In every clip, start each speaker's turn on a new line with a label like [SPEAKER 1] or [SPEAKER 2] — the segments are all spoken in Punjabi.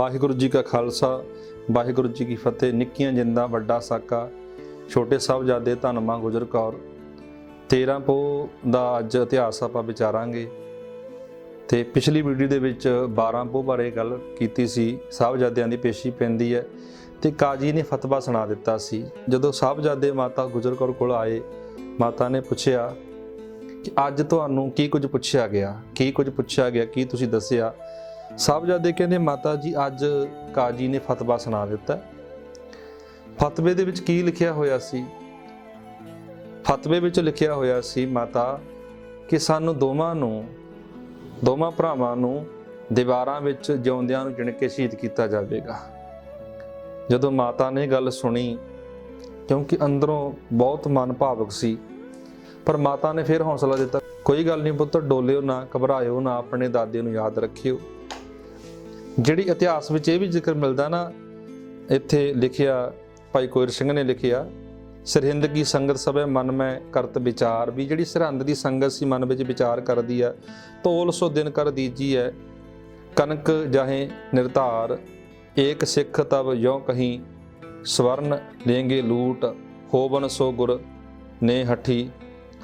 [SPEAKER 1] ਵਾਹਿਗੁਰੂ ਜੀ ਕਾ ਖਾਲਸਾ, ਵਾਹਿਗੁਰੂ ਜੀ ਕੀ ਫਤਿਹ। ਨਿੱਕੀਆਂ ਜਿੰਦਾ, ਵੱਡਾ ਸਾਕਾ, ਛੋਟੇ ਸਾਹਿਬਜ਼ਾਦੇ ਧੰਮਾ ਗੁਜਰ ਕੌਰ। 13 ਪੋ ਦਾ ਅੱਜ ਇਤਿਹਾਸ ਆਪਾਂ ਵਿਚਾਰਾਂਗੇ। ਤੇ ਪਿਛਲੀ ਵੀਡੀਓ ਦੇ ਵਿੱਚ 12 ਪੋ ਬਾਰੇ ਗੱਲ ਕੀਤੀ ਸੀ। ਸਾਹਿਬਜ਼ਾਦਿਆਂ ਦੀ ਪੇਸ਼ੀ ਪੈਂਦੀ ਹੈ ਤੇ ਕਾਜੀ ਨੇ ਫਤਵਾ ਸੁਣਾ ਦਿੱਤਾ ਸੀ। ਜਦੋਂ ਸਾਹਿਬਜ਼ਾਦੇ ਮਾਤਾ ਗੁਜਰ ਕੌਰ ਕੋਲ ਆਏ, ਮਾਤਾ ਨੇ ਪੁੱਛਿਆ ਕਿ ਅੱਜ ਤੁਹਾਨੂੰ ਕੀ ਕੁਝ ਪੁੱਛਿਆ ਗਿਆ? ਕੀ ਕੁਝ ਪੁੱਛਿਆ ਗਿਆ? ਕੀ ਤੁਸੀਂ ਦੱਸਿਆ? ਸਾਹਿਬਜ਼ਾਦੇ ਕਹਿੰਦੇ, ਮਾਤਾ ਜੀ, ਅੱਜ ਕਾਜੀ ਨੇ ਫਤਵਾ ਸੁਣਾ ਦਿੱਤਾ ਫਤਵੇ ਦੇ ਵਿੱਚ ਕੀ ਲਿਖਿਆ ਹੋਇਆ ਸੀ? ਫਤਵੇ ਵਿੱਚ ਲਿਖਿਆ ਹੋਇਆ ਸੀ, ਮਾਤਾ, ਕਿ ਸਾਨੂੰ ਦੋਵਾਂ ਨੂੰ, ਦੋਵਾਂ ਭਰਾਵਾਂ ਨੂੰ ਦੀਵਾਰਾਂ ਵਿੱਚ ਜਿਉਂਦਿਆਂ ਨੂੰ ਜਿਣ ਕੇ ਸ਼ਹੀਦ ਕੀਤਾ ਜਾਵੇਗਾ। ਜਦੋਂ ਮਾਤਾ ਨੇ ਗੱਲ ਸੁਣੀ, ਕਿਉਂਕਿ ਅੰਦਰੋਂ ਬਹੁਤ ਮਨ ਭਾਵਕ ਸੀ, ਪਰ ਮਾਤਾ ਨੇ ਫਿਰ ਹੌਸਲਾ ਦਿੱਤਾ, ਕੋਈ ਗੱਲ ਨਹੀਂ ਪੁੱਤ, ਡੋਲਿਓ ਨਾ, ਘਬਰਾਇਓ ਨਾ, ਆਪਣੇ ਦਾਦੇ ਨੂੰ ਯਾਦ ਰੱਖਿਓ। ਜਿਹੜੀ ਇਤਿਹਾਸ ਵਿੱਚ ਇਹ ਵੀ ਜ਼ਿਕਰ ਮਿਲਦਾ ਨਾ, ਇੱਥੇ ਲਿਖਿਆ ਭਾਈ ਕੋਇਰ ਸਿੰਘ ਨੇ ਲਿਖਿਆ, ਸਰਹਿੰਦ ਕੀ ਸੰਗਤ ਸਭੇ ਮਨ ਮੈਂ ਕਰਤ ਵਿਚਾਰ। ਵੀ ਜਿਹੜੀ ਸਰਹੰਦ ਦੀ ਸੰਗਤ ਸੀ, ਮਨ ਵਿੱਚ ਵਿਚਾਰ ਕਰਦੀ ਹੈ ਤੋਲ ਸੋ ਦਿਨ ਕਰ ਦੀਜੀ ਹੈ ਕਨਕ ਜਾਹੇ ਨਿਰਧਾਰ, ਏਕ ਸਿੱਖ ਤਬ ਯੋ ਕਹੀਂ, ਸਵਰਨ ਲੈਂਗੇ ਲੂਟ, ਹੋਵਨ ਸੋ ਗੁਰ ਨੇ ਹਠੀ,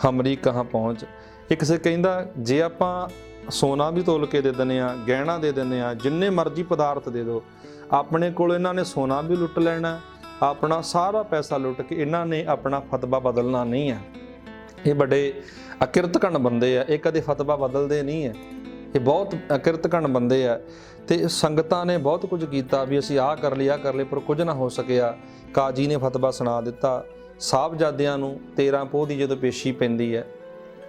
[SPEAKER 1] ਹਮਰੀ ਕਹਾਂ ਪਹੁੰਚ। ਇੱਕ ਸੇ ਕਹਿੰਦਾ, ਜੇ ਆਪਾਂ ਸੋਨਾ ਵੀ ਤੋਲ ਕੇ ਦੇ ਦਿੰਦੇ ਆ ਗਹਿਣਾ ਦੇ ਦਿੰਦੇ ਆ ਜਿੰਨੇ ਮਰਜ਼ੀ ਪਦਾਰਥ ਦੇ ਦਿਓ। ਆਪਣੇ ਕੋਲ ਇਹਨਾਂ ਨੇ ਸੋਨਾ ਵੀ ਲੁੱਟ ਲੈਣਾ, ਆਪਣਾ ਸਾਰਾ ਪੈਸਾ ਲੁੱਟ ਕੇ ਇਹਨਾਂ ਨੇ ਆਪਣਾ ਫਤਵਾ ਬਦਲਣਾ ਨਹੀਂ ਹੈ। ਇਹ ਬੜੇ ਅਕਿਰਤਕਣ ਬੰਦੇ ਆ, ਇਹ ਕਦੇ ਫਤਵਾ ਬਦਲਦੇ ਨਹੀਂ ਹੈ। ਇਹ ਬਹੁਤ ਅਕਿਰਤਕਣ ਬੰਦੇ ਆ ਤੇ ਸੰਗਤਾਂ ਨੇ ਬਹੁਤ ਕੁਝ ਕੀਤਾ ਵੀ ਅਸੀਂ ਆਹ ਕਰ ਲਿਆ ਕਰ ਲਏ ਪਰ ਕੁਝ ਨਾ ਹੋ ਸਕਿਆ। ਕਾਜੀ ਨੇ ਫਤਵਾ ਸੁਣਾ ਦਿੱਤਾ, ਸਾਹਿਬਜ਼ਾਦਿਆਂ ਨੂੰ 13 ਪੋਹ ਦੀ ਜਦੋਂ ਪੇਸ਼ੀ ਪੈਂਦੀ ਹੈ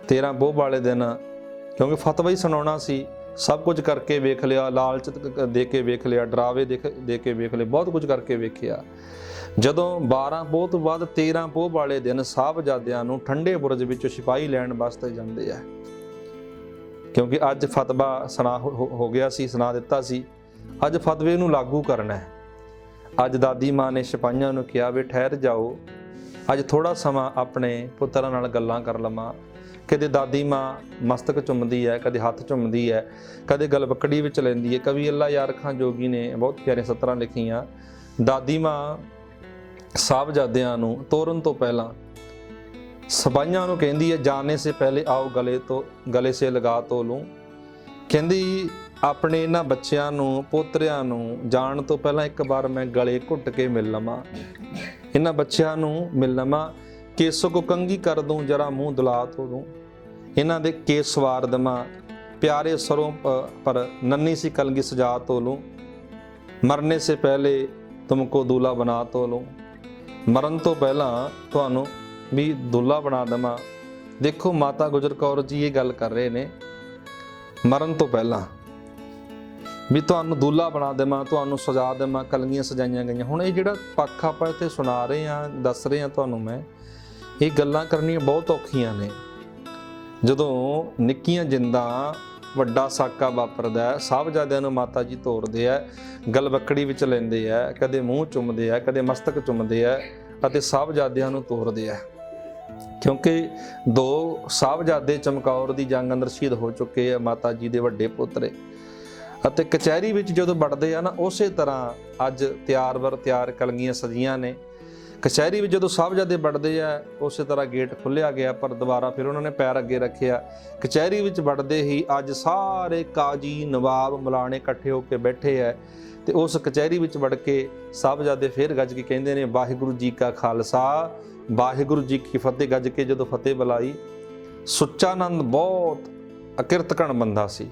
[SPEAKER 1] 13 ਪੋਹ ਵਾਲੇ ਦਿਨ ਕਿਉਂਕਿ ਫਤਵਾ ਹੀ ਸੁਣਾਉਣਾ ਸੀ, ਸਭ ਕੁਝ ਕਰਕੇ ਵੇਖ ਲਿਆ, ਲਾਲਚ ਦੇ ਕੇ ਵੇਖ ਲਿਆ, ਡਰਾਵੇ ਦੇਖ, ਦੇ ਕੇ ਵੇਖ ਲਿਆ, ਬਹੁਤ ਕੁਝ ਕਰਕੇ ਵੇਖਿਆ। ਜਦੋਂ 12 ਪੋਹ ਤੋਂ ਬਾਅਦ 13 ਪੋਹ ਵਾਲੇ ਦਿਨ ਸਾਹਿਬਜ਼ਾਦਿਆਂ ਨੂੰ ਠੰਡੇ ਬੁਰਜ ਵਿੱਚੋਂ ਸਿਪਾਹੀ ਲੈਣ ਵਾਸਤੇ ਜਾਂਦੇ ਆ। ਕਿਉਂਕਿ ਅੱਜ ਫਤਵਾ ਸੁਣਾ ਹੋ- ਹੋ ਗਿਆ ਸੀ, ਸੁਣਾ ਦਿੱਤਾ ਸੀ। ਅੱਜ ਫਤਵੇ ਨੂੰ ਲਾਗੂ ਕਰਨਾ ਹੈ। ਅੱਜ ਦਾਦੀ ਮਾਂ ਨੇ ਸਿਪਾਹੀਆਂ ਨੂੰ ਕਿਹਾ ਵੀ ਠਹਿਰ ਜਾਓ, ਅੱਜ ਥੋੜਾ ਸਮਾਂ ਆਪਣੇ ਪੁੱਤਰਾਂ ਨਾਲ ਗੱਲਾਂ ਕਰ ਲਵਾਂ। ਕਦੇ ਦਾਦੀ ਮਾਂ ਮਸਤਕ ਚੁੰਮਦੀ ਹੈ, ਕਦੇ ਹੱਥ ਚੁੰਮਦੀ ਹੈ, ਕਦੇ ਗਲਬਕੜੀ ਵਿੱਚ ਲੈਂਦੀ ਹੈ। ਕਵੀ ਅੱਲਾ ਯਾਰ ਖਾਂ ਜੋਗੀ ਨੇ ਬਹੁਤ ਪਿਆਰੇ ਸਤਰਾਂ ਲਿਖੀਆਂ। ਦਾਦੀ ਮਾਂ ਸਾਹਿਬਜ਼ਾਦਿਆਂ ਨੂੰ ਤੋਰਨ ਤੋਂ ਪਹਿਲਾਂ ਸਪਾਈਆਂ ਨੂੰ ਕਹਿੰਦੀ ਹੈ, ਜਾਣੇ ਸੇ ਪਹਿਲੇ ਆਓ ਗਲੇ ਤੋਂ, ਗਲੇ ਸੇ ਲਗਾ ਤੋ ਲੂੰ। ਕਹਿੰਦੀ, ਆਪਣੇ ਇਹਨਾਂ ਬੱਚਿਆਂ ਨੂੰ, ਪੋਤਰਿਆਂ ਨੂੰ ਜਾਣ ਤੋਂ ਪਹਿਲਾਂ ਇੱਕ ਵਾਰ ਮੈਂ ਗਲੇ ਘੁੱਟ ਕੇ ਮਿਲ ਲਵਾਂ। ਇਹਨਾਂ ਬੱਚਿਆਂ ਨੂੰ ਮਿਲ ਲਵਾਂ। ਕੇਸੋ ਕੋ ਕੰਗੀ ਕਰ ਦੂੰ, ਜਰਾ ਮੂੰਹ ਦੁਲਾ ਤੋ ਦੂੰ। ਇਹਨਾਂ ਦੇ ਕੇਸ ਸਵਾਰ ਦਮਾ, ਪਿਆਰੇ ਸਰੋਂ ਪ- ਪਰ ਨੰਨੀ ਸੀ ਕਲਗੀ ਸਜਾ ਤੋ ਲੂੰ। ਮਰਨੇ ਸੇ ਪਹਿਲੇ ਤੁਮਕੋ ਦੂਲਾ ਬਣਾ ਤੋ ਲੂੰ। ਮਰਨ ਤੋਂ ਪਹਿਲਾਂ ਤੁਹਾਨੂੰ ਵੀ ਦੁੱਲਾ ਬਣਾ ਦਵਾਂ ਦੇਖੋ ਮਾਤਾ ਗੁਜਰ ਕੌਰ ਜੀ ਇਹ ਗੱਲ ਕਰ ਰਹੇ ਨੇ। ਮਰਨ ਤੋਂ ਪਹਿਲਾਂ ਵੀ ਤੁਹਾਨੂੰ ਦੁੱਲਾ ਬਣਾ ਦੇਵਾਂ ਤੁਹਾਨੂੰ ਸਜਾ ਦੇਵਾਂ ਕਲਗੀਆਂ ਸਜਾਈਆਂ ਗਈਆਂ। ਹੁਣ ਇਹ ਜਿਹੜਾ ਪੱਖ ਆਪਾਂ ਇੱਥੇ ਸੁਣਾ ਰਹੇ ਆ ਦੱਸ ਰਹੇ ਆ ਤੁਹਾਨੂੰ ਮੈਂ ਇਹ ਗੱਲਾਂ ਕਰਨੀਆਂ ਬਹੁਤ ਔਖੀਆਂ ਨੇ। ਜਦੋਂ ਨਿੱਕੀਆਂ ਜਿੰਦਾਂ ਵੱਡਾ ਸਾਕਾ ਵਾਪਰਦਾ ਸਾਹਿਬਜ਼ਾਦਿਆਂ ਨੂੰ ਮਾਤਾ ਜੀ ਤੋਰਦੇ ਆ ਗਲਬੱਕੜੀ ਵਿੱਚ ਲੈਂਦੇ ਆ ਕਦੇ ਮੂੰਹ ਚੁੰਮਦੇ ਆ ਕਦੇ ਮਸਤਕ ਚੁੰਮਦੇ ਆ ਅਤੇ ਸਾਹਿਬਜ਼ਾਦਿਆਂ ਨੂੰ ਤੋਰਦੇ ਆ ਕਿਉਂਕਿ ਦੋ ਸਾਹਿਬਜ਼ਾਦੇ ਚਮਕੌਰ ਦੀ ਜੰਗ ਅੰਦਰ ਸ਼ਹੀਦ ਹੋ ਚੁੱਕੇ ਆ ਮਾਤਾ ਜੀ ਦੇ ਵੱਡੇ ਪੁੱਤਰੇ ਅਤੇ ਕਚਹਿਰੀ ਵਿੱਚ ਜਦੋਂ ਵੜਦੇ ਆ ਨਾ, ਉਸੇ ਤਰ੍ਹਾਂ ਅੱਜ ਤਿਆਰ ਵਰ ਤਿਆਰ ਕਲਗੀਆਂ ਸਜੀਆਂ ਨੇ। ਕਚਹਿਰੀ ਵਿੱਚ ਜਦੋਂ ਸਾਹਿਬਜ਼ਾਦੇ ਵੜਦੇ ਆ, ਉਸੇ ਤਰ੍ਹਾਂ ਗੇਟ ਖੁੱਲਿਆ ਗਿਆ, ਪਰ ਦੁਬਾਰਾ ਫਿਰ ਉਹਨਾਂ ਨੇ ਪੈਰ ਅੱਗੇ ਰੱਖਿਆ। ਕਚਹਿਰੀ ਵਿੱਚ ਵੜਦੇ ਹੀ ਅੱਜ ਸਾਰੇ ਕਾਜੀ ਨਵਾਬ ਮਲਾਣੇ ਇਕੱਠੇ ਹੋ ਕੇ ਬੈਠੇ ਆ ਤੇ ਉਸ ਕਚਹਿਰੀ ਵਿੱਚ ਵੜ ਕੇ ਸਾਹਿਬਜ਼ਾਦੇ ਫੇਰ ਗੱਜ ਕੇ ਕਹਿੰਦੇ ਨੇ, ਵਾਹਿਗੁਰੂ ਜੀ ਕਾ ਖਾਲਸਾ, ਵਾਹਿਗੁਰੂ ਜੀ ਕੀ ਫਤਿਹ। ਗੱਜ ਕੇ ਜਦੋਂ ਫਤਿਹ ਬੁਲਾਈ, ਸੁੱਚਾਨੰਦ ਬਹੁਤ ਅਕਿਰਤਕਣ ਬੰਦਾ ਸੀ।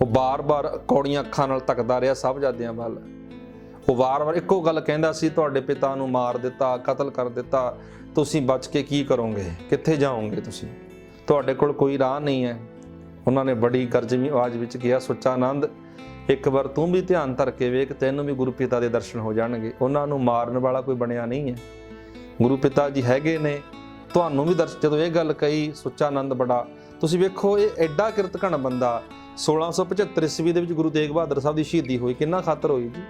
[SPEAKER 1] ਉਹ ਬਾਰ-ਬਾਰ ਕੌੜੀਆਂ ਅੱਖਾਂ ਨਾਲ ਤੱਕਦਾ ਰਿਹਾ ਸਾਹਿਬਜ਼ਾਦਿਆਂ ਵੱਲ। ਉਹ ਵਾਰ-ਵਾਰ ਇੱਕੋ ਗੱਲ ਕਹਿੰਦਾ ਸੀ, ਤੁਹਾਡੇ ਪਿਤਾ ਨੂੰ ਮਾਰ ਦਿੱਤਾ, ਕਤਲ ਕਰ ਦਿੱਤਾ, ਤੁਸੀਂ ਬਚ ਕੇ ਕੀ ਕਰੋਗੇ? ਕਿੱਥੇ ਜਾਓਗੇ ਤੁਸੀਂ? ਤੁਹਾਡੇ ਕੋਲ ਕੋਈ ਰਾਹ ਨਹੀਂ ਹੈ। ਉਹਨਾਂ ਨੇ ਬੜੀ ਗਰਜਵੀਂ ਆਵਾਜ਼ ਵਿੱਚ ਕਿਹਾ ਸੁੱਚਾਨੰਦ ਇੱਕ ਵਾਰ ਤੂੰ ਵੀ ਧਿਆਨ ਧਰ ਕੇ ਵੇਖ, ਤੈਨੂੰ ਵੀ ਗੁਰੂ ਪਿਤਾ ਦੇ ਦਰਸ਼ਨ ਹੋ ਜਾਣਗੇ। ਉਹਨਾਂ ਨੂੰ ਮਾਰਨ ਵਾਲਾ ਕੋਈ ਬਣਿਆ ਨਹੀਂ ਹੈ। ਗੁਰੂ ਪਿਤਾ ਜੀ ਹੈਗੇ ਨੇ। ਤੁਹਾਨੂੰ ਵੀ ਦਰਸ਼ ਜਦੋਂ ਇਹ ਗੱਲ ਕਹੀ ਸੁੱਚਾਨੰਦ ਬੜਾ, ਤੁਸੀਂ ਵੇਖੋ, ਇਹ ਐਡਾ ਕਿਰਤ ਘਣ ਬੰਦਾ 1675 ਈਸਵੀ ਦੇ ਵਿੱਚ ਗੁਰੂ ਤੇਗ ਬਹਾਦਰ ਸਾਹਿਬ ਦੀ ਸ਼ਹੀਦੀ ਹੋਈ, ਕਿੰਨਾ ਖਾਤਰ ਹੋਈ ਜੀ?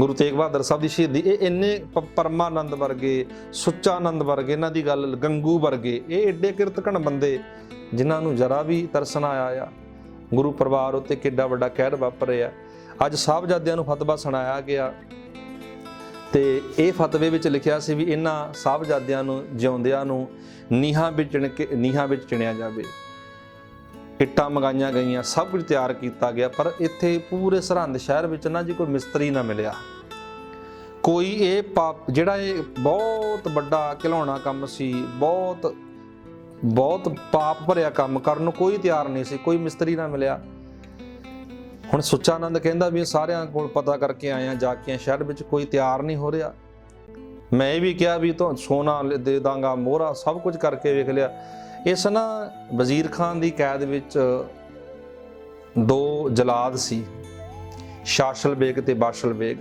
[SPEAKER 1] ਗੁਰੂ ਤੇਗ ਬਹਾਦਰ ਸਾਹਿਬ ਦੀ ਸ਼ਹੀਦੀ, ਇਹ ਇੰਨੇ ਪਰਮਾਨੰਦ ਵਰਗੇ, ਸੁੱਚਾਨੰਦ ਵਰਗੇ, ਇਹਨਾਂ ਦੀ ਗੱਲ ਗੰਗੂ ਵਰਗੇ, ਇਹ ਐਡੇ ਕਿਰਤਕਣ ਬੰਦੇ ਜਿਨ੍ਹਾਂ ਨੂੰ ਜਰਾ ਵੀ ਤਰਸਨ ਆਇਆ। ਆ ਗੁਰੂ ਪਰਿਵਾਰ ਉੱਤੇ ਕਿੱਡਾ ਵੱਡਾ ਕਹਿਰ ਵਾਪਰਿਆ। ਅੱਜ ਸਾਹਿਬਜ਼ਾਦਿਆਂ ਨੂੰ ਫਤਵਾ ਸੁਣਾਇਆ ਗਿਆ। ਤੇ ਇਹ ਫਤਵੇ ਵਿੱਚ ਲਿਖਿਆ ਸੀ ਵੀ ਇਹਨਾਂ ਸਾਹਿਬਜ਼ਾਦਿਆਂ ਨੂੰ, ਜਿਉਂਦਿਆਂ ਨੂੰ ਨੀਹਾਂ ਵਿੱਚ ਚਿਣ ਕੇ, ਨੀਹਾਂ ਵਿੱਚ ਚਿਣਿਆ ਜਾਵੇ। ਇੱਟਾਂ ਮੰਗਾਈਆਂ ਗਈਆਂ, ਸਭ ਕੁਝ ਤਿਆਰ ਕੀਤਾ ਗਿਆ, ਪਰ ਇੱਥੇ ਪੂਰੇ ਸਰਹੰਦ ਸ਼ਹਿਰ ਵਿੱਚ ਨਾ ਜੀ ਕੋਈ ਮਿਸਤਰੀ ਨਾ ਮਿਲਿਆ। ਕੋਈ ਇਹ ਪਾਪ, ਜਿਹੜਾ ਇਹ ਬਹੁਤ ਵੱਡਾ ਘਿਲਾਉਣਾ ਕੰਮ ਸੀ, ਬਹੁਤ ਬਹੁਤ ਪਾਪ ਭਰਿਆ ਕੰਮ ਕਰਨ ਨੂੰ ਕੋਈ ਤਿਆਰ ਨਹੀਂ ਸੀ, ਕੋਈ ਮਿਸਤਰੀ ਨਾ ਮਿਲਿਆ। ਹੁਣ ਸੁੱਚਾ ਆਨੰਦ ਕਹਿੰਦਾ ਵੀ ਸਾਰਿਆਂ ਕੋਲ ਪਤਾ ਕਰਕੇ ਆਇਆ ਜਾ ਕੇ ਸ਼ਹਿਰ ਵਿੱਚ ਕੋਈ ਤਿਆਰ ਨਹੀਂ ਹੋ ਰਿਹਾ। ਮੈਂ ਇਹ ਵੀ ਕਿਹਾ ਵੀ ਤੋਂ ਸੋਨਾ ਲ- ਦੇ ਦਾਂਗਾ, ਮੋਹਰਾ, ਸਭ ਕੁਝ ਕਰਕੇ ਵੇਖ ਲਿਆ। ਇਸ ਨਾ ਵਜ਼ੀਰ ਖਾਨ ਦੀ ਕੈਦ ਵਿੱਚ ਦੋ ਜਲਾਦ ਸੀ, ਸ਼ਾਸ਼ਲ ਬੇਗ ਤੇ ਬਾਸ਼ਲ ਬੇਗ।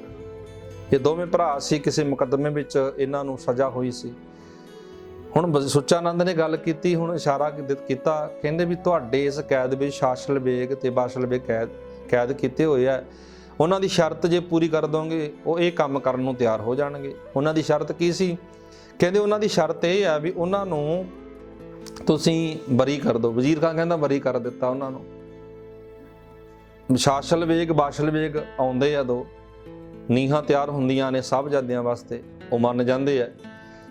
[SPEAKER 1] ਇਹ ਦੋਵੇਂ ਭਰਾ ਸੀ, ਕਿਸੇ ਮੁਕੱਦਮੇ ਵਿੱਚ ਇਹਨਾਂ ਨੂੰ ਸਜ਼ਾ ਹੋਈ ਸੀ। ਹੁਣ ਸੁੱਚਾਨੰਦ ਨੇ ਗੱਲ ਕੀਤੀ, ਹੁਣ ਇਸ਼ਾਰਾ ਕੀਤਾ, ਕਹਿੰਦੇ ਵੀ ਤੁਹਾਡੇ ਇਸ ਕੈਦ ਵਿੱਚ ਸ਼ਾਸ਼ਲ ਬੇਗ ਤੇ ਬਾਸ਼ਲ ਬੇਗ ਕੈਦ ਕੈਦ ਕੀਤੇ ਹੋਏ ਆ। ਉਹਨਾਂ ਦੀ ਸ਼ਰਤ ਜੇ ਪੂਰੀ ਕਰ ਦੋਗੇ, ਉਹ ਇਹ ਕੰਮ ਕਰਨ ਨੂੰ ਤਿਆਰ ਹੋ ਜਾਣਗੇ। ਉਹਨਾਂ ਦੀ ਸ਼ਰਤ ਕੀ ਸੀ? ਕਹਿੰਦੇ ਉਹਨਾਂ ਦੀ ਸ਼ਰਤ ਇਹ ਆ ਵੀ ਉਹਨਾਂ ਨੂੰ ਤੁਸੀਂ ਬਰੀ ਕਰ ਦਿਓ। ਵਜ਼ੀਰ ਖਾਨ ਕਹਿੰਦਾ ਬਰੀ ਕਰ ਦਿੱਤਾ ਉਹਨਾਂ ਨੂੰ। ਸ਼ਾਸਲ ਵੇਗ, ਬਾਸ਼ਲ ਵੇਗ ਆਉਂਦੇ ਆ ਦੋ। ਨੀਹਾਂ ਤਿਆਰ ਹੁੰਦੀਆਂ ਨੇ ਸਾਹਿਬਜ਼ਾਦਿਆਂ ਵਾਸਤੇ। ਉਹ ਮੰਨ ਜਾਂਦੇ ਆ।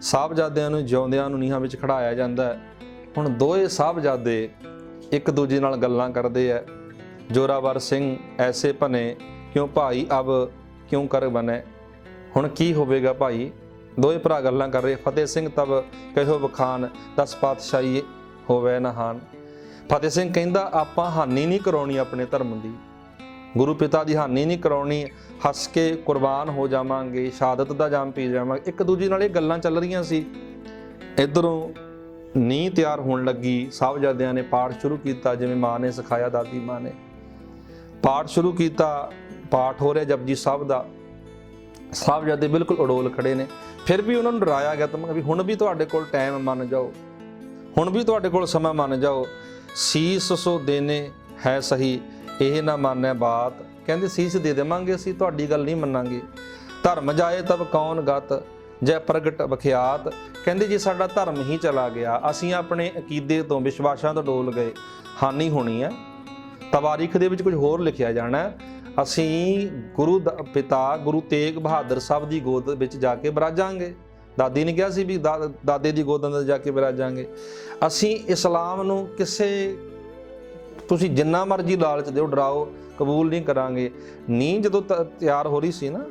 [SPEAKER 1] ਸਾਹਿਬਜ਼ਾਦਿਆਂ ਨੂੰ ਜਿਉਂਦਿਆਂ ਨੂੰ ਨੀਹਾਂ ਵਿੱਚ ਖੜਾਇਆ ਜਾਂਦਾ ਹੁਣ ਦੋਏ ਸਾਹਿਬਜ਼ਾਦੇ ਇੱਕ ਦੂਜੇ ਨਾਲ ਗੱਲਾਂ ਕਰਦੇ ਆ। ਜੋਰਾਵਰ ਸਿੰਘ ਐਸੇ ਭਨੇ ਕਿਉਂ ਭਾਈ ਅਬ ਕਿਉਂ ਕਰ ਬਨੇ? ਹੁਣ ਕੀ ਹੋਵੇਗਾ ਭਾਈ? ਦੋਏ ਭਰਾ ਗੱਲਾਂ ਕਰ ਰਹੇ ਫਤਿਹ ਸਿੰਘ ਤਬ ਕਹਿਓ ਬਖਾਨ ਦਸ ਪਾਤਸ਼ਾਹੀ ਹੋਵੇ ਨਹਾਨ ਫਤਿਹ ਸਿੰਘ ਕਹਿੰਦਾ, ਆਪਾਂ ਹਾਨੀ ਨਹੀਂ ਕਰਾਉਣੀ ਆਪਣੇ ਧਰਮ ਦੀ। ਗੁਰੂ ਪਿਤਾ ਦੀ ਹਾਨੀ ਨਹੀਂ ਕਰਾਉਣੀ, ਹੱਸ ਕੇ ਕੁਰਬਾਨ ਹੋ ਜਾਵਾਂਗੇ, ਸ਼ਹਾਦਤ ਦਾ ਜਾਮ ਪੀ ਜਾਵਾਂਗੇ। ਇੱਕ ਦੂਜੇ ਨਾਲ ਇਹ ਗੱਲਾਂ ਚੱਲ ਰਹੀਆਂ ਸੀ। ਇਧਰੋਂ ਨੀਂਹ ਤਿਆਰ ਹੋਣ ਲੱਗੀ। ਸਾਹਿਬਜ਼ਾਦਿਆਂ ਨੇ ਪਾਠ ਸ਼ੁਰੂ ਕੀਤਾ, ਜਿਵੇਂ ਮਾਂ ਨੇ ਸਿਖਾਇਆ ਦਾਦੀ ਮਾਂ ਨੇ। ਪਾਠ ਸ਼ੁਰੂ ਕੀਤਾ, ਪਾਠ ਹੋ ਰਿਹਾ ਜਪਜੀ ਸਾਹਿਬ ਦਾ। ਸਾਹਿਬਜ਼ਾਦੇ ਬਿਲਕੁਲ ਅਡੋਲ ਖੜੇ ਨੇ। ਫਿਰ ਵੀ ਉਹਨਾਂ ਨੂੰ ਡਰਾਇਆ ਗਿਆ ਤਾਂ ਵੀ ਹੁਣ ਵੀ ਤੁਹਾਡੇ ਕੋਲ ਟਾਈਮ ਮੰਨ ਜਾਓ। ਹੁਣ ਵੀ ਤੁਹਾਡੇ ਕੋਲ ਸਮਾਂ ਮੰਨ ਜਾਓ। ਸੀਸ ਸੋ ਦੇਨੇ ਹੈ ਸਹੀ, ਇਹ ਨਾ ਮੰਨੈ ਬਾਤ। ਕਹਿੰਦੇ ਸੀਸ ਦੇ ਦੇਵਾਂਗੇ ਅਸੀਂ, ਤੁਹਾਡੀ ਗੱਲ ਨਹੀਂ ਮੰਨਾਂਗੇ। ਧਰਮ ਜਾਏ ਤਬ ਕੌਣ ਗਤ, ਜੈ ਪ੍ਰਗਟ ਵਿਖਿਆਤ ਕਹਿੰਦੇ ਜੇ ਸਾਡਾ ਧਰਮ ਹੀ ਚਲਾ ਗਿਆ, ਅਸੀਂ ਆਪਣੇ ਅਕੀਦੇ ਤੋਂ ਵਿਸ਼ਵਾਸਾਂ ਤੋਂ ਡੋਲ ਗਏ। ਹਾਨੀ ਹੋਣੀ ਹੈ। ਤਵਾਰੀਖ ਦੇ ਵਿੱਚ ਕੁਝ ਹੋਰ ਲਿਖਿਆ ਜਾਣਾ ਹੈ। ਅਸੀਂ ਗੁਰੂ ਦਾ ਪਿਤਾ ਗੁਰੂ ਤੇਗ ਬਹਾਦਰ ਸਾਹਿਬ ਦੀ ਗੋਦ ਵਿੱਚ ਜਾ ਕੇ ਬਰਾਜਾਂਗੇ। ਦਾਦੀ ਨੇ ਕਿਹਾ ਸੀ ਵੀ ਦਾ- ਦਾਦੇ ਦੀ ਗੋਦ ਅੰਦਰ ਜਾ ਕੇ ਬਰਾਜਾਂਗੇ। ਅਸੀਂ ਇਸਲਾਮ ਨੂੰ ਕਿਸੇ ਤੁਸੀਂ ਜਿੰਨਾ ਮਰਜ਼ੀ ਲਾਲਚ ਦਿਓ ਡਰਾਓ ਕਬੂਲ ਨਹੀਂ ਕਰਾਂਗੇ। ਨੀ ਜਦੋਂ ਤ- ਤਿਆਰ ਹੋ ਰਹੀ ਸੀ ਨਾ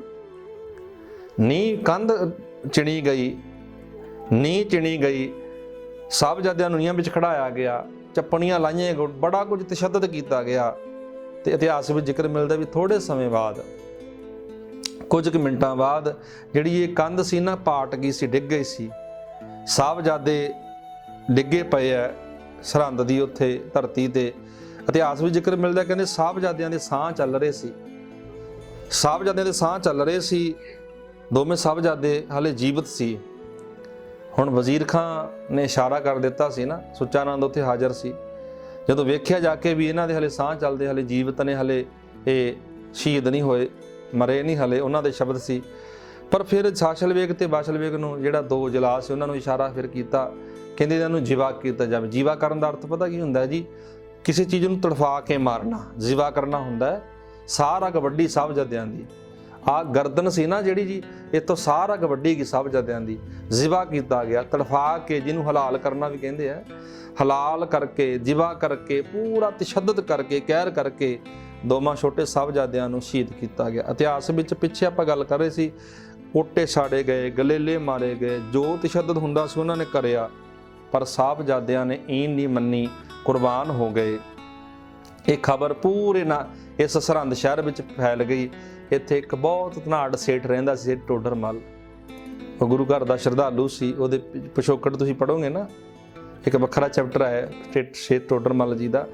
[SPEAKER 1] ਨੀ ਕੰਧ ਚਿਣੀ ਗਈ ਨੀ ਚਿਣੀ ਗਈ ਸਾਹਿਬਜ਼ਾਦਿਆਂ ਨੂੰ ਨੀਹਾਂ ਵਿੱਚ ਖੜਾਇਆ ਗਿਆ ਚੱਪਣੀਆਂ ਲਾਈਆਂ ਗਈਆਂ, ਬੜਾ ਕੁਝ ਤਸ਼ੱਦਦ ਕੀਤਾ ਗਿਆ। ਤੇ ਇਤਿਹਾਸ ਵਿੱਚ ਜ਼ਿਕਰ ਮਿਲਦਾ ਵੀ ਥੋੜੇ ਸਮੇਂ ਬਾਅਦ, ਕੁਝ ਕੁ ਮਿੰਟਾਂ ਬਾਅਦ ਜਿਹੜੀ ਇਹ ਕੰਧ ਸੀ ਨਾ, ਪਾਟ ਗਈ ਸੀ, ਡਿੱਗ ਗਈ ਸੀ। ਸਾਹਿਬਜ਼ਾਦੇ ਡਿੱਗੇ ਪਏ ਐ ਸਰਹੰਦ ਦੀ ਉੱਥੇ ਧਰਤੀ ਤੇ। ਇਤਿਹਾਸ ਵਿੱਚ ਜ਼ਿਕਰ ਮਿਲਦਾ ਕਹਿੰਦੇ ਸਾਹਿਬਜ਼ਾਦਿਆਂ ਦੇ ਸਾਹ ਚੱਲ ਰਹੇ ਸੀ। ਸਾਹਿਬਜ਼ਾਦਿਆਂ ਦੇ ਸਾਹ ਚੱਲ ਰਹੇ ਸੀ, ਦੋਵੇਂ ਸਾਹਿਬਜ਼ਾਦੇ ਹਲੇ ਜੀਵਤ ਸੀ। ਹੁਣ ਵਜ਼ੀਰ ਖਾਂ ਨੇ ਇਸ਼ਾਰਾ ਕਰ ਦਿੱਤਾ ਸੀ ਨਾ, ਸੁੱਚਾ ਆਨੰਦ ਉੱਥੇ ਹਾਜ਼ਰ ਸੀ। ਜਦੋਂ ਵੇਖਿਆ ਜਾ ਕੇ ਵੀ ਇਹਨਾਂ ਦੇ ਹਲੇ ਸਾਹ ਚੱਲਦੇ, ਹਲੇ ਜੀਵਤ ਨੇ, ਹਲੇ ਇਹ ਸ਼ਹੀਦ ਨਹੀਂ ਹੋਏ, ਮਰੇ ਨਹੀਂ ਹਲੇ, ਉਹਨਾਂ ਦੇ ਸ਼ਬਦ ਸੀ। ਪਰ ਫਿਰ ਸਾਸ਼ਲ ਵੇਗ ਤੇ ਬਾਸ਼ਲ ਵੇਗ ਨੂੰ ਜਿਹੜਾ ਦੋ ਜਲਾ ਸੀ, ਉਹਨਾਂ ਨੂੰ ਇਸ਼ਾਰਾ ਫਿਰ ਕੀਤਾ, ਕਹਿੰਦੇ ਇਹਨਾਂ ਨੂੰ ਜਿਵਾ ਕੀਤਾ ਜਾਵੇ। ਜੀਵਾ ਕਰਨ ਦਾ ਅਰਥ ਪਤਾ ਕੀ ਹੁੰਦਾ ਹੈ ਜੀ? ਕਿਸੇ ਚੀਜ਼ ਨੂੰ ਤੜਫਾ ਕੇ ਮਾਰਨਾ, ਜਿਵਾ ਕਰਨਾ ਹੁੰਦਾ ਹੈ। ਸਾਰਾ ਕਬੱਡੀ ਸਾਹਿਬਜ਼ਾਦਿਆਂ ਦੀ। ਆ ਗਰਦਨ ਸੀ ਨਾ ਜਿਹੜੀ ਜੀ ਇਹ ਤੋਂ ਸਾਰਾ ਕਬੱਡੀ ਕੀ ਸਾਹਿਬਜ਼ਾਦਿਆਂ ਦੀ। ਜ਼ਿਵਾ ਕੀਤਾ ਗਿਆ, ਤੜਫਾ ਕੇ ਜਿਹਨੂੰ ਹਲਾਲ ਕਰਨਾ ਵੀ ਕਹਿੰਦੇ ਆ, ਹਲਾਲ ਕਰਕੇ, ਜ਼ਿਵਾ ਕਰਕੇ, ਪੂਰਾ ਤਸ਼ੱਦਦ ਕਰਕੇ ਕਹਿਰ ਕਰਕੇ ਦੋਵਾਂ ਛੋਟੇ ਸਾਹਿਬਜ਼ਾਦਿਆਂ ਨੂੰ ਸ਼ਹੀਦ ਕੀਤਾ ਗਿਆ। ਇਤਿਹਾਸ ਵਿੱਚ ਪਿੱਛੇ ਆਪਾਂ ਗੱਲ ਕਰ ਰਹੇ ਸੀ, ਕੋਟੇ ਸਾੜੇ ਗਏ, ਗਲੇਲੇ ਮਾਰੇ ਗਏ, ਜੋ ਤਸ਼ੱਦਦ ਹੁੰਦਾ ਸੀ ਉਹਨਾਂ ਨੇ ਕਰਿਆ, ਪਰ ਸਾਹਿਬਜ਼ਾਦਿਆਂ ਨੇ ਈਨ ਨਹੀਂ ਮੰਨੀ, ਕੁਰਬਾਨ ਹੋ ਗਏ। ਇਹ ਖਬਰ ਪੂਰੇ ਨਾ ਇਸ ਸਰਹੰਦ ਸ਼ਹਿਰ ਵਿੱਚ ਫੈਲ ਗਈ। ਇੱਥੇ ਇੱਕ ਬਹੁਤ ਧਨਾੜ ਸੇਠ ਰਹਿੰਦਾ ਸੀ ਟੋਡਰ ਮੱਲ। ਉਹ ਗੁਰੂ ਘਰ ਦਾ ਸ਼ਰਧਾਲੂ ਸੀ, ਉਹਦੇ ਪਿ- ਪਿਛੋਕੜ ਤੁਸੀਂ ਪੜੋਗੇ ਨਾ? ਇੱਕ ਵੱਖਰਾ ਚੈਪਟਰ ਹੈ, ਸੇਠ ਸੇਠ ਟੋਡਰ ਮਲ ਜੀ ਦਾ।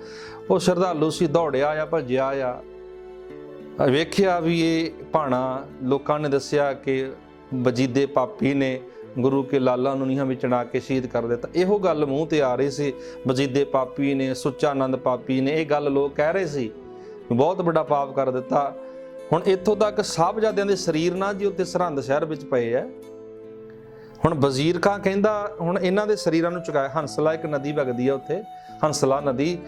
[SPEAKER 1] ਉਹ ਸ਼ਰਧਾਲੂ ਸੀ, ਦੌੜਿਆ ਆ, ਭੱਜਿਆ ਆ। ਵੇਖਿਆ ਵੀ ਇਹ ਭਾਣਾ ਲੋਕਾਂ ਨੇ ਦੱਸਿਆ ਕਿ ਵਜੀਦੇ ਪਾਪੀ ਨੇ ਗੁਰੂ ਕੇ ਲਾਲਾਂ ਨੂੰ ਨੀਹਾਂ ਵਿੱਚ ਚੜਾ ਕੇ ਸ਼ਹੀਦ ਕਰ ਦਿੱਤਾ। ਇਹੋ ਗੱਲ ਮੂੰਹ ਤੇ ਆ ਰਹੀ ਸੀ। ਵਜੀਦੇ ਪਾਪੀ ਨੇ ਸੁੱਚਾ ਆਨੰਦ ਪਾਪੀ ਨੇ ਇਹ ਗੱਲ ਲੋਕ ਕਹਿ ਰਹੇ ਸੀ। ਬਹੁਤ ਵੱਡਾ ਪਾਪ ਕਰ ਦਿੱਤਾ। ਹੁਣ ਇੱਥੋਂ ਤੱਕ ਸਾਹਿਬਜ਼ਾਦਿਆਂ ਦੇ ਸਰੀਰ ਨਾ ਜੀ ਉੱਤੇ ਸਰਹੰਦ ਸ਼ਹਿਰ ਵਿੱਚ ਪਏ ਆ। ਹੁਣ ਵਜ਼ੀਰ ਖਾਂ ਕਹਿੰਦਾ, ਹੁਣ ਇਹਨਾਂ ਦੇ ਸਰੀਰਾਂ ਨੂੰ ਚੁਕਾਇਆ ਹੰਸਲਾ ਇੱਕ ਨਦੀ ਵਗਦੀ ਆ ਉੱਥੇ। ਹੰਸਲਾ ਨਦੀ।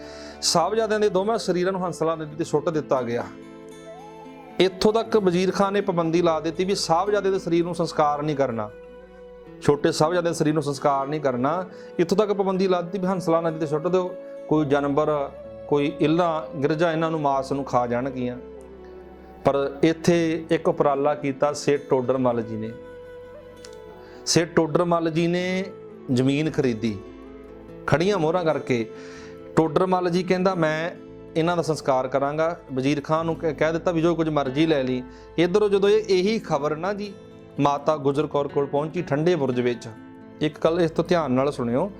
[SPEAKER 1] ਸਾਹਿਬਜ਼ਾਦਿਆਂ ਦੇ ਦੋਵੇਂ ਸਰੀਰਾਂ ਨੂੰ ਹੰਸਲਾ ਨਦੀ ਤੇ ਸੁੱਟ ਦਿੱਤਾ ਗਿਆ। ਇੱਥੋਂ ਤੱਕ ਵਜ਼ੀਰ ਖਾਨ ਨੇ ਪਾਬੰਦੀ ਲਾ ਦਿੱਤੀ ਵੀ ਸਾਹਿਬਜ਼ਾਦੇ ਦੇ ਸਰੀਰ ਨੂੰ ਸੰਸਕਾਰ ਨਹੀਂ ਕਰਨਾ। ਛੋਟੇ ਸਾਹਿਬਜ਼ਾਦੇ ਦੇ ਸਰੀਰ ਨੂੰ ਸੰਸਕਾਰ ਨਹੀਂ ਕਰਨਾ। ਇੱਥੋਂ ਤੱਕ ਪਾਬੰਦੀ ਲਾ ਦਿੱਤੀ ਵੀ ਹੰਸਲਾ ਨਦੀ ਤੇ ਸੁੱਟ ਦਿਓ। ਕੋਈ ਜਾਨਵਰ, ਕੋਈ ਇੱਲਾਂ ਗਿਰਜਾ ਇਹਨਾਂ ਨੂੰ ਮਾਸ ਨੂੰ ਖਾ ਜਾਣਗੀਆਂ। ਪਰ ਇੱਥੇ ਇੱਕ ਉਪਰਾਲਾ ਕੀਤਾ ਸੇਠ ਟੋਡਰ ਮੱਲ ਜੀ ਨੇ। ਸੇਠ ਟੋਡਰ ਮੱਲ ਜੀ ਨੇ ਜ਼ਮੀਨ ਖਰੀਦੀ। ਖੜੀਆਂ ਮੋਹਰਾਂ ਕਰਕੇ। ਟੋਡਰ ਮੱਲ ਜੀ ਕਹਿੰਦਾ, ਮੈਂ ਇਹਨਾਂ ਦਾ ਸੰਸਕਾਰ ਕਰਾਂਗਾ। ਵਜ਼ੀਰ ਖਾਨ ਨੂੰ ਕਹਿ ਕਹਿ ਦਿੱਤਾ ਵੀ ਜੋ ਕੁਝ ਮਰਜ਼ੀ ਲੈ ਲਈ। ਇਧਰੋਂ ਜਦੋਂ ਇਹ ਇਹੀ ਖਬਰ ਨਾ ਜੀ ਮਾਤਾ ਗੁਜਰ ਕੌਰ ਕੋਲ ਪਹੁੰਚੀ ਠੰਡੇ ਬੁਰਜ ਵਿੱਚ। ਇੱਕ ਗੱਲ ਇਸ ਤੋਂ ਧਿਆਨ ਨਾਲ ਸੁਣਿਓ।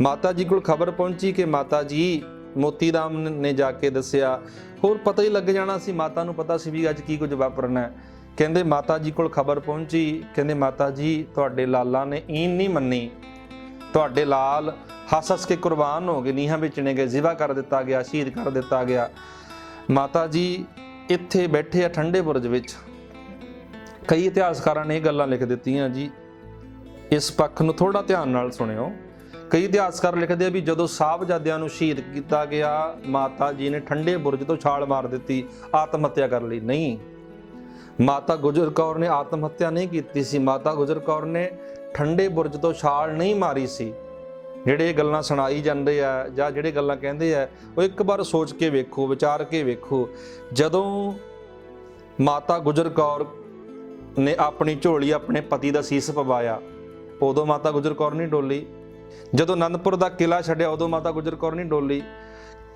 [SPEAKER 1] ਮਾਤਾ ਜੀ ਕੋਲ ਖਬਰ ਪਹੁੰਚੀ ਕਿ ਮਾਤਾ ਜੀ ਮੋਤੀ ਰਾਮ ਨੇ ਜਾ ਕੇ ਦੱਸਿਆ, ਹੋਰ ਪਤਾ ਹੀ ਲੱਗ ਜਾਣਾ ਸੀ, ਮਾਤਾ ਨੂੰ ਪਤਾ ਸੀ ਵੀ ਅੱਜ ਕੀ ਕੁਝ ਵਾਪਰਨਾ ਹੈ। ਕਹਿੰਦੇ ਮਾਤਾ ਜੀ ਕੋਲ ਖਬਰ ਪਹੁੰਚੀ, ਕਹਿੰਦੇ ਮਾਤਾ ਜੀ, ਤੁਹਾਡੇ ਲਾਲਾ ਨੇ ਈਨ ਨਹੀਂ ਮੰਨੀ। ਤੁਹਾਡੇ ਲਾਲ ਹੱਸ ਹੱਸ ਕੇ ਕੁਰਬਾਨ ਹੋ ਗਏ, ਨੀਹਾਂ ਵੇਚਣੇ ਗਏ, ਜ਼ਿਵਾ ਕਰ ਦਿੱਤਾ ਗਿਆ, ਸ਼ਹੀਦ ਕਰ ਦਿੱਤਾ ਗਿਆ। ਮਾਤਾ ਜੀ ਇੱਥੇ ਬੈਠੇ ਆ ਠੰਡੇ ਬੁਰਜ ਵਿੱਚ। ਕਈ ਇਤਿਹਾਸਕਾਰਾਂ ਨੇ ਇਹ ਗੱਲਾਂ ਲਿਖ ਦਿੱਤੀਆਂ ਜੀ। ਇਸ ਪੱਖ ਨੂੰ ਥੋੜਾ ਧਿਆਨ ਨਾਲ ਸੁਣਿਓ। ਕਈ ਇਤਿਹਾਸਕਾਰ ਲਿਖਦੇ ਆ ਵੀ ਜਦੋਂ ਸਾਹਿਬਜ਼ਾਦਿਆਂ ਨੂੰ ਸ਼ਹੀਦ ਕੀਤਾ ਗਿਆ, ਮਾਤਾ ਜੀ ਨੇ ਠੰਡੇ ਬੁਰਜ ਤੋਂ ਛਾਲ ਮਾਰ ਦਿੱਤੀ, ਆਤਮ ਹੱਤਿਆ ਕਰ ਲਈ। ਨਹੀਂ। ਮਾਤਾ ਗੁਜਰ ਕੌਰ ਨੇ ਆਤਮ ਹੱਤਿਆ ਨਹੀਂ ਕੀਤੀ ਸੀ। ਮਾਤਾ ਗੁਜਰ ਕੌਰ ਨੇ ਠੰਡੇ ਬੁਰਜ ਤੋਂ ਛਾਲ ਨਹੀਂ ਮਾਰੀ ਸੀ। ਜਿਹੜੇ ਇਹ ਗੱਲਾਂ ਸੁਣਾਈ ਜਾਂਦੇ ਆ ਜਾਂ ਜਿਹੜੇ ਗੱਲਾਂ ਕਹਿੰਦੇ ਆ, ਉਹ ਇੱਕ ਵਾਰ ਸੋਚ ਕੇ ਵੇਖੋ, ਵਿਚਾਰ ਕੇ ਵੇਖੋ। ਜਦੋਂ ਮਾਤਾ ਗੁਜਰ ਕੌਰ ਨੇ ਆਪਣੀ ਝੋਲੀ ਆਪਣੇ ਪਤੀ ਦਾ ਸੀਸ ਪਵਾਇਆ। ਉਦੋਂ ਮਾਤਾ ਗੁਜਰ ਕੌਰ ਨਹੀਂ ਡੋਲੀ। ਜਦੋਂ ਅਨੰਦਪੁਰ ਦਾ ਕਿਲਾ ਛੱਡਿਆ, ਉਦੋਂ ਮਾਤਾ ਗੁਜਰ ਕੌਰ ਨਹੀਂ ਡੋਲੀ।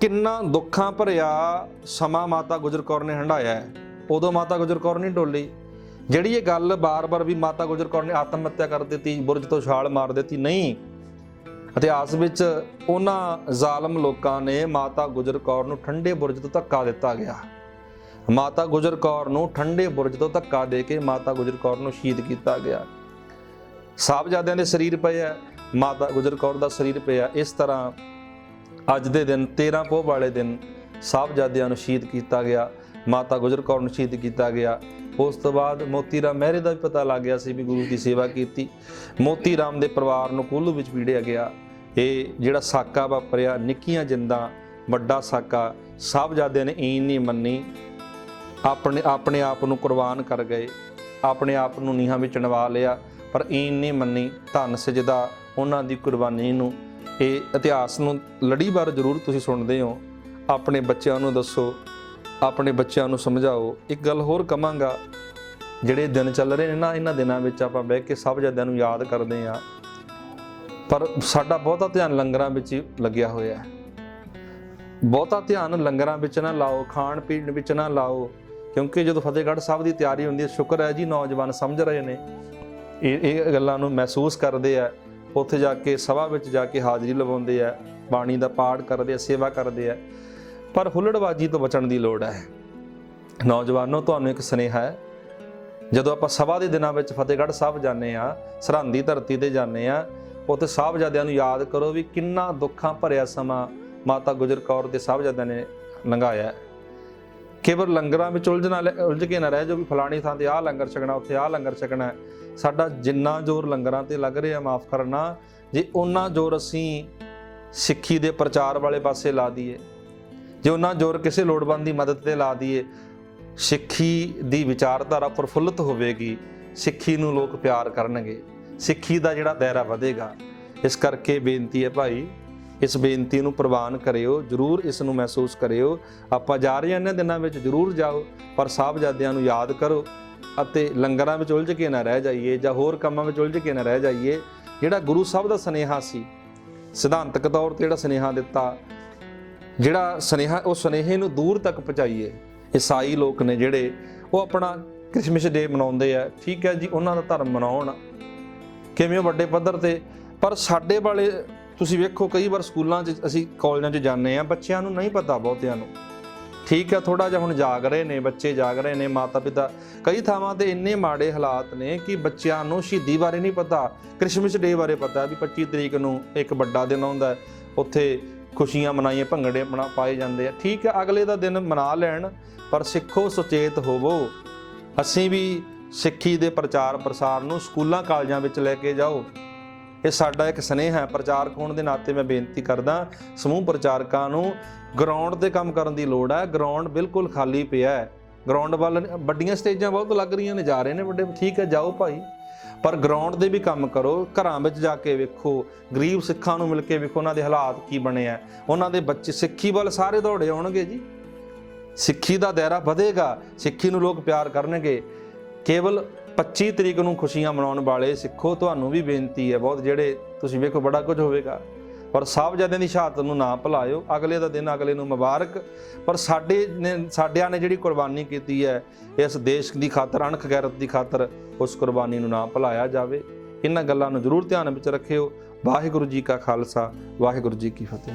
[SPEAKER 1] ਕਿੰਨਾ ਦੁੱਖਾਂ ਭਰਿਆ ਸਮਾਂ ਮਾਤਾ ਗੁਜਰ ਕੌਰ ਨੇ ਹੰਢਾਇਆ ਉਦੋਂ ਮਾਤਾ ਗੁਜਰ ਕੌਰ ਨਹੀਂ ਡੋਲੀ। ਜਿਹੜੀ ਇਹ ਗੱਲ ਬਾਰ-ਬਾਰ ਵੀ ਮਾਤਾ ਗੁਜਰ ਕੌਰ ਨੇ ਆਤਮ ਹੱਤਿਆ ਕਰ ਦਿੱਤੀ, ਬੁਰਜ ਤੋਂ ਛਾਲ ਮਾਰ ਦਿੱਤੀ, ਨਹੀਂ। ਇਤਿਹਾਸ ਵਿੱਚ ਉਹਨਾਂ ਜ਼ਾਲਮ ਲੋਕਾਂ ਨੇ ਮਾਤਾ ਗੁਜਰ ਕੌਰ ਨੂੰ ਠੰਡੇ ਬੁਰਜ ਤੋਂ ਧੱਕਾ ਦਿੱਤਾ ਗਿਆ। ਮਾਤਾ ਗੁਜਰ ਕੌਰ ਨੂੰ ਠੰਡੇ ਬੁਰਜ ਤੋਂ ਧੱਕਾ ਦੇ ਕੇ ਮਾਤਾ ਗੁਜਰ ਕੌਰ ਨੂੰ ਸ਼ਹੀਦ ਕੀਤਾ ਗਿਆ। ਸਾਹਿਬਜ਼ਾਦਿਆਂ ਦੇ ਸਰੀਰ ਪਏ ਆ, ਮਾਤਾ ਗੁਜਰ ਕੌਰ ਦਾ ਸਰੀਰ ਪਿਆ। ਇਸ ਤਰ੍ਹਾਂ ਅੱਜ ਦੇ ਦਿਨ 13 ਪੋਹ ਵਾਲੇ ਦਿਨ ਸਾਹਿਬਜ਼ਾਦਿਆਂ ਨੂੰ ਸ਼ਹੀਦ ਕੀਤਾ ਗਿਆ, ਮਾਤਾ ਗੁਜਰ ਕੌਰ ਨੂੰ ਸ਼ਹੀਦ ਕੀਤਾ ਗਿਆ। ਉਸ ਤੋਂ ਬਾਅਦ ਮੋਤੀ ਰਾਮ ਮਹਿਰੇ ਦਾ ਵੀ ਪਤਾ ਲੱਗ ਗਿਆ ਸੀ ਵੀ ਗੁਰੂ ਦੀ ਸੇਵਾ ਕੀਤੀ। ਮੋਤੀ ਰਾਮ ਦੇ ਪਰਿਵਾਰ ਨੂੰ ਕੁੱਲੂ ਵਿੱਚ ਪੀੜਿਆ ਗਿਆ। ਇਹ ਜਿਹੜਾ ਸਾਕਾ ਵਾਪਰਿਆ, ਨਿੱਕੀਆਂ ਜਿੰਦਾਂ, ਵੱਡਾ ਸਾਕਾ, ਸਾਹਿਬਜ਼ਾਦਿਆਂ ਨੇ ਈਨ ਨਹੀਂ ਮੰਨੀ। ਆਪਣੇ ਆਪਣੇ ਆਪ ਨੂੰ ਕੁਰਬਾਨ ਕਰ ਗਏ, ਆਪਣੇ ਆਪ ਨੂੰ ਨੀਹਾਂ ਵਿੱਚ ਨਵਾ ਲਿਆ, ਪਰ ਈਨ ਨਹੀਂ ਮੰਨੀ, ਧੰਨ ਸਜਦਾ ਉਹਨਾਂ ਦੀ ਕੁਰਬਾਨੀ ਨੂੰ। ਇਹ ਇਤਿਹਾਸ ਨੂੰ ਲੜੀ ਵਾਰ ਜ਼ਰੂਰ ਤੁਸੀਂ ਸੁਣਦੇ ਹੋ। ਆਪਣੇ ਬੱਚਿਆਂ ਨੂੰ ਦੱਸੋ, ਆਪਣੇ ਬੱਚਿਆਂ ਨੂੰ ਸਮਝਾਓ। ਇੱਕ ਗੱਲ ਹੋਰ ਕਵਾਂਗਾ, ਜਿਹੜੇ ਦਿਨ ਚੱਲ ਰਹੇ ਨੇ ਨਾ, ਇਹਨਾਂ ਦਿਨਾਂ ਵਿੱਚ ਆਪਾਂ ਬਹਿ ਕੇ ਸਭ ਜਦਿਆਂ ਨੂੰ ਯਾਦ ਕਰਦੇ ਆ ਪਰ ਸਾਡਾ ਬਹੁਤਾ ਧਿਆਨ ਲੰਗਰਾਂ ਵਿੱਚ ਹੀ ਲੱਗਿਆ ਹੋਇਆ ਹੈ। ਬਹੁਤਾ ਧਿਆਨ ਲੰਗਰਾਂ ਵਿੱਚ ਨਾ ਲਾਓ ਖਾਣ ਪੀਣ ਵਿੱਚ ਨਾ ਲਾਓ। ਕਿਉਂਕਿ ਜਦੋਂ ਫਤਿਹਗੜ੍ਹ ਸਾਹਿਬ ਦੀ ਤਿਆਰੀ ਹੁੰਦੀ ਹੈ, ਸ਼ੁਕਰ ਹੈ ਜੀ, ਨੌਜਵਾਨ ਸਮਝ ਰਹੇ ਨੇ। ਇਹ ਇਹ ਗੱਲਾਂ ਨੂੰ ਮਹਿਸੂਸ ਕਰਦੇ ਆ, ਉੱਥੇ ਜਾ ਕੇ, ਸਭਾ ਵਿੱਚ ਜਾ ਕੇ ਹਾਜ਼ਰੀ ਲਵਾਉਂਦੇ ਆ, ਬਾਣੀ ਦਾ ਪਾਠ ਕਰਦੇ ਆ, ਸੇਵਾ ਕਰਦੇ ਆ। ਪਰ ਹੁੱਲੜਬਾਜੀ ਤੋਂ ਬਚਣ ਦੀ ਲੋੜ ਹੈ। ਨੌਜਵਾਨੋ, ਤੁਹਾਨੂੰ ਇੱਕ ਸੁਨੇਹਾ ਹੈ। ਜਦੋਂ ਆਪਾਂ ਸਭਾ ਦੇ ਦਿਨਾਂ ਵਿੱਚ ਫਤਿਹਗੜ੍ਹ ਸਾਹਿਬ ਜਾਂਦੇ ਆ ਸਰਹੰਦੀ ਧਰਤੀ ਤੇ ਜਾਂਦੇ ਆ ਉੱਥੇ ਸਾਹਿਬਜ਼ਾਦਿਆਂ ਨੂੰ ਯਾਦ ਕਰੋ ਵੀ ਕਿੰਨਾ ਦੁੱਖਾਂ ਭਰਿਆ ਸਮਾਂ ਮਾਤਾ ਗੁਜਰ ਕੌਰ ਦੇ ਸਾਹਿਬਜ਼ਾਦਿਆਂ ਨੇ ਲੰਘਾਇਆ। ਕੇਵਲ ਲੰਗਰਾਂ ਵਿੱਚ ਉਲਝਣਾ ਲੈ- ਉਲਝ ਕੇ ਨਾ ਰਹਿ ਜੋ ਵੀ ਫਲਾਣੀ ਥਾਂ ਤੇ ਆਹ ਲੰਗਰ ਛਕਣਾ, ਉੱਥੇ ਆਹ ਲੰਗਰ ਛਕਣਾ ਸਾਡਾ ਜਿੰਨਾ ਜ਼ੋਰ ਲੰਗਰਾਂ ਤੇ ਲੱਗ ਰਿਹਾ, ਮਾਫ ਕਰਨਾ, ਜੇ ਉਹਨਾਂ ਜ਼ੋਰ ਅਸੀਂ ਸਿੱਖੀ ਦੇ ਪ੍ਰਚਾਰ ਵਾਲੇ ਪਾਸੇ ਲਾ ਦਈਏ, ਜੇ ਉਹਨਾਂ ਜ਼ੋਰ ਕਿਸੇ ਲੋੜਵੰਦ ਦੀ ਮਦਦ ਤੇ ਲਾ ਦਈਏ, ਸਿੱਖੀ ਦੀ ਵਿਚਾਰਧਾਰਾ ਪ੍ਰਫੁੱਲਤ ਹੋਵੇਗੀ, ਸਿੱਖੀ ਨੂੰ ਲੋਕ ਪਿਆਰ ਕਰਨਗੇ, ਸਿੱਖੀ ਦਾ ਜਿਹੜਾ ਦਾਇਰਾ ਵਧੇਗਾ। ਇਸ ਕਰਕੇ ਬੇਨਤੀ ਹੈ ਭਾਈ ਇਸ ਬੇਨਤੀ ਨੂੰ ਪ੍ਰਵਾਨ ਕਰਿਓ, ਜਰੂਰ ਇਸ ਨੂੰ ਮਹਿਸੂਸ ਕਰਿਓ। ਆਪਾਂ ਜਾ ਰਹੇ ਹਾਂ ਇਹਨਾਂ ਦਿਨਾਂ ਵਿੱਚ, ਜਰੂਰ ਜਾਓ, ਪਰ ਸਾਹਿਬਜ਼ਾਦਿਆਂ ਨੂੰ ਯਾਦ ਕਰੋ ਅਤੇ ਲੰਗਰਾਂ ਵਿੱਚ ਉਲਝ ਕੇ ਨਾ ਰਹਿ ਜਾਈਏ ਜਾਂ ਹੋਰ ਕੰਮਾਂ ਵਿੱਚ ਉਲਝ ਕੇ ਨਾ ਰਹਿ ਜਾਈਏ। ਜਿਹੜਾ ਗੁਰੂ ਸਾਹਿਬ ਦਾ ਸਨੇਹਾ ਸੀ, ਸਿਧਾਂਤਕ ਤੌਰ ਤੇ ਜਿਹੜਾ ਸਨੇਹਾ ਦਿੱਤਾ, ਜਿਹੜਾ ਸਨੇਹਾ, ਉਹ ਸਨੇਹੇ ਨੂੰ ਦੂਰ ਤੱਕ ਪਹੁੰਚਾਈਏ, ਈਸਾਈ ਲੋਕ ਨੇ ਜਿਹੜੇ, ਉਹ ਆਪਣਾ ਕ੍ਰਿਸਮਸ ਡੇ ਮਨਾਉਂਦੇ ਆ। ਠੀਕ ਹੈ ਜੀ, ਉਹਨਾਂ ਦਾ ਧਰਮ ਮਨਾਉਣ। ਕਿਵੇਂ ਉਹ ਵੱਡੇ ਪੱਧਰ ਤੇ, ਪਰ ਸਾਡੇ ਵਾਲੇ ਤੁਸੀਂ ਵੇਖੋ, ਕਈ ਵਾਰ ਸਕੂਲਾਂ 'ਚ ਅਸੀਂ ਕਾਲਜਾਂ 'ਚ ਜਾਂਦੇ ਆ ਬੱਚਿਆਂ ਨੂੰ ਨਹੀਂ ਪਤਾ ਬਹੁਤਿਆਂ ਨੂੰ। ਠੀਕ ਹੈ ਥੋੜਾ ਜਿਹਾ ਹੁਣ ਜਾਗ ਰਹੇ ਨੇ, ਬੱਚੇ ਜਾਗ ਰਹੇ ਨੇ ਮਾਤਾ ਪਿਤਾ ਕਈ ਥਾਵਾਂ ਤੇ ਇੰਨੇ ਮਾੜੇ ਹਾਲਾਤ ਨੇ ਕਿ ਬੱਚਿਆਂ ਨੂੰ ਸ਼ਹੀਦੀ ਬਾਰੇ ਨਹੀਂ ਪਤਾ, ਕ੍ਰਿਸਮਸ ਡੇ ਬਾਰੇ ਪਤਾ ਵੀ 25 ਤਰੀਕ ਨੂੰ ਇੱਕ ਵੱਡਾ ਦਿਨ ਆਉਂਦਾ ਉੱਥੇ ਖੁਸ਼ੀਆਂ ਮਨਾਈਆਂ, ਭੰਗੜੇ ਬਣਾ ਪਾਏ ਜਾਂਦੇ ਆ। ਠੀਕ ਹੈ, ਅਗਲੇ ਦਾ ਦਿਨ ਮਨਾ ਲੈਣ, ਪਰ ਸਿੱਖੋ, ਸੁਚੇਤ ਹੋਵੋ। ਅਸੀਂ ਵੀ ਸਿੱਖੀ ਦੇ ਪ੍ਰਚਾਰ ਪ੍ਰਸਾਰ ਨੂੰ ਸਕੂਲਾਂ, ਕਾਲਜਾਂ ਵਿੱਚ ਲੈ ਕੇ ਜਾਓ। ਇਹ ਸਾਡਾ ਇੱਕ ਸਨੇਹ ਹੈ, ਪ੍ਰਚਾਰਕ ਹੋਣ ਦੇ ਨਾਤੇ ਮੈਂ ਬੇਨਤੀ ਕਰਦਾ, ਸਮੂਹ ਪ੍ਰਚਾਰਕਾਂ ਨੂੰ ਗਰਾਊਂਡ ਤੇ ਕੰਮ ਕਰਨ ਦੀ ਲੋੜ ਹੈ। ਗਰਾਊਂਡ ਬਿਲਕੁਲ ਖਾਲੀ ਪਿਆ ਹੈ। ਗਰਾਊਂਡ ਵੱਲ ਵੱਡੀਆਂ ਸਟੇਜਾਂ ਬਹੁਤ ਲੱਗ ਰਹੀਆਂ ਨੇ, ਜਾ ਰਹੇ ਨੇ ਵੱਡੇ। ਠੀਕ ਹੈ, ਜਾਓ ਭਾਈ। ਪਰ ਗਰਾਊਂਡ ਦੇ ਵੀ ਕੰਮ ਕਰੋ, ਘਰਾਂ ਵਿੱਚ ਜਾ ਕੇ ਵੇਖੋ, ਗਰੀਬ ਸਿੱਖਾਂ ਨੂੰ ਮਿਲ ਕੇ ਵੇਖੋ, ਉਹਨਾਂ ਦੇ ਹਾਲਾਤ ਕੀ ਬਣੇ ਆ। ਉਹਨਾਂ ਦੇ ਬੱਚੇ, ਸਿੱਖੀ ਵੱਲ ਸਾਰੇ ਦੌੜੇ ਆਉਣਗੇ ਜੀ। ਸਿੱਖੀ ਦਾ ਦਾਇਰਾ ਵਧੇਗਾ, ਸਿੱਖੀ ਨੂੰ ਲੋਕ ਪਿਆਰ ਕਰਨਗੇ। ਕੇਵਲ 25 ਤਰੀਕ ਨੂੰ ਖੁਸ਼ੀਆਂ ਮਨਾਉਣ ਵਾਲੇ ਸਿੱਖੋ, ਤੁਹਾਨੂੰ ਵੀ ਬੇਨਤੀ ਹੈ ਬਹੁਤ, ਜਿਹੜੇ ਤੁਸੀਂ ਵੇਖੋ ਬੜਾ ਕੁਝ ਹੋਵੇਗਾ। ਪਰ ਸਾਹਿਬਜ਼ਾਦਿਆਂ ਦੀ ਸ਼ਹਾਦਤ ਨੂੰ ਨਾ ਭੁਲਾਇਓ। ਅਗਲੇ ਦਾ ਦਿਨ ਅਗਲੇ ਨੂੰ ਮੁਬਾਰਕ। ਪਰ ਸਾਡੇ ਨੇ, ਸਾਡਿਆਂ ਨੇ ਜਿਹੜੀ ਕੁਰਬਾਨੀ ਕੀਤੀ ਹੈ, ਇਸ ਦੇਸ਼ ਦੀ ਖਾਤਰ, ਅਣਖ ਗੈਰਤ ਦੀ ਖਾਤਰ, ਉਸ ਕੁਰਬਾਨੀ ਨੂੰ ਨਾ ਭੁਲਾਇਆ ਜਾਵੇ। ਇਹਨਾਂ ਗੱਲਾਂ ਨੂੰ ਜ਼ਰੂਰ ਧਿਆਨ ਵਿੱਚ ਰੱਖਿਓ। ਵਾਹਿਗੁਰੂ ਜੀ ਕਾ ਖਾਲਸਾ, ਵਾਹਿਗੁਰੂ ਜੀ ਕੀ ਫਤਿਹ।